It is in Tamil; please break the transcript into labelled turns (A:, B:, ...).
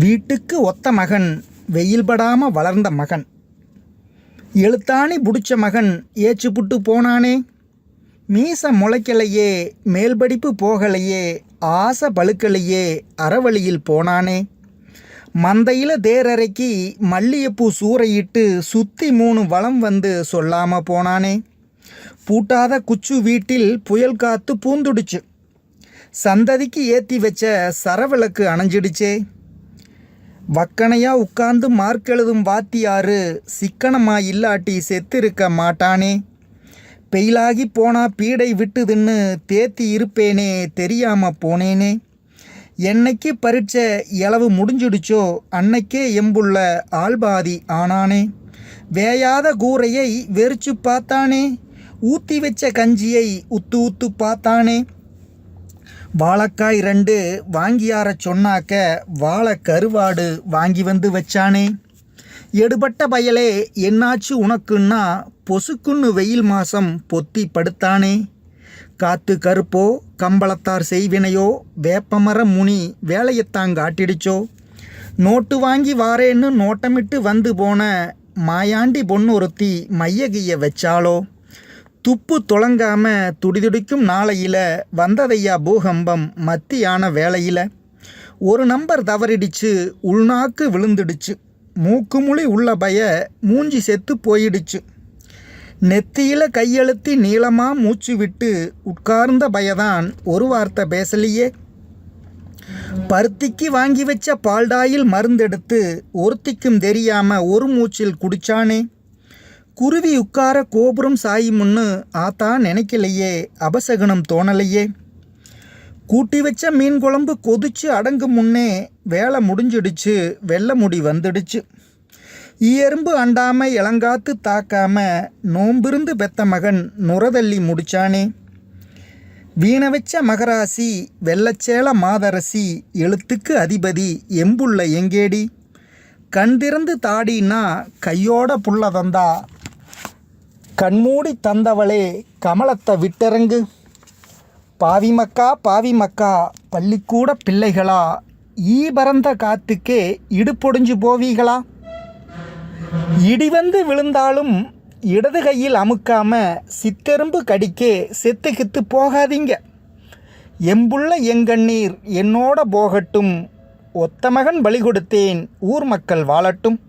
A: வீட்டுக்கு ஒத்த மகன் வெயில் படாமல் வளர்ந்த மகன். எழுத்தாணி பிடிச்ச மகன் ஏச்சு புட்டு போனானே. மீச முளைக்கலையே மேல்படிப்பு போகலையே ஆசை பழுக்கலையே அறவழியில் போனானே. மந்தையில் தேரறைக்கு மல்லிகைப்பூ சூறையிட்டு சுற்றி மூணு வளம் வந்து சொல்லாமல் போனானே. பூட்டாத குச்சு வீட்டில் புயல் காத்து பூந்துடுச்சு. சந்ததிக்கு ஏற்றி வச்ச சரவிளக்கு அணைஞ்சிடுச்சே. வக்கனையா உட்கார்ந்து மார்க் எழுதும் வாத்தியாரு சிக்கனமா இல்லாட்டி செத்திருக்க மாட்டானே. பெயிலாகி போனா பீடை விட்டுதுன்னு தேத்தி இருப்பேனே தெரியாம போனேனே. என்னைக்கு பரீட்சை இளவு முடிஞ்சிடுச்சோ அன்னைக்கே எம்புள்ள ஆள்பாதி ஆனானே. வேயாத கூரையை வெறிச்சு பார்த்தானே. ஊத்தி வச்ச கஞ்சியை உத்து உத்து பார்த்தானே. வாழைக்காய் ரெண்டு வாங்கியார சொன்னாக்க வாழை கருவாடு வாங்கி வந்து வச்சானே. எடுபட்ட பயலே என்னாச்சு உனக்குன்னா பொசுக்குன்னு வெயில் மாசம் பொத்தி படுத்தானே. காத்து கருப்போ கம்பளத்தார் செய்வினையோ வேப்பமர முனி வேலையத்தான் காட்டிடுச்சோ. நோட்டு வாங்கி வாரேன்னு நோட்டமிட்டு வந்து போன மாயாண்டி பொண்ணொருத்தி மையகிய வச்சாளோ. துப்பு தொலங்காம துடிதுடிக்கும் நாளையில் வந்ததையா பூகம்பம் மத்தியான வேலையில் ஒரு நம்பர் தவறிடிச்சு உள்நாக்கு விழுந்துடுச்சு. மூக்கு மொழி உள்ள பய மூஞ்சி செத்து போயிடுச்சு. நெத்தியில் கையெழுத்தி நீளமாக மூச்சு விட்டு உட்கார்ந்த பயதான் ஒரு வார்த்தை பேசலையே. பருத்திக்கு வாங்கி வச்ச பால்டாயில் மருந்தெடுத்து ஒருத்திக்கும் தெரியாமல் ஒரு மூச்சில் குடிச்சானே. குருவி உட்கார கோபுரம் சாயுமுன்னு ஆத்தா நினைக்கலையே அபசகுனம் தோணலையே. கூட்டி வச்ச மீன் குழம்பு கொதிச்சு அடங்கும் முன்னே வேலை முடிஞ்சிடுச்சு வெள்ளை முடி வந்துடுச்சு. எறும்பு அண்டாம இளங்காத்து தாக்காம நோம்பிருந்து பெத்த மகன் நுரதள்ளி முடிச்சானே. வீண வச்ச மகராசி வெள்ளச்சேல மாதரசி எழுத்துக்கு அதிபதி எம்புள்ள எங்கேடி? கண் திறந்து தாடினா கையோட புள்ள தந்தா கண்மூடி தந்தவளே கமலத்தை விட்டிறங்கு. பாவிமக்கா பாவிமக்கா பள்ளிக்கூட பிள்ளைகளா ஈ பறந்த காத்துக்கே இடுப்பொடிஞ்சு போவீகளா? இடி வந்து விழுந்தாலும் இடது கையில் அமுக்காம சித்தெரும்பு கடிக்கே செத்து கித்து போகாதீங்க. எம்புள்ள எங்கண்ணீர் என்னோட போகட்டும். ஒத்த மகன் பலி கொடுத்தேன் ஊர் மக்கள் வாழட்டும்.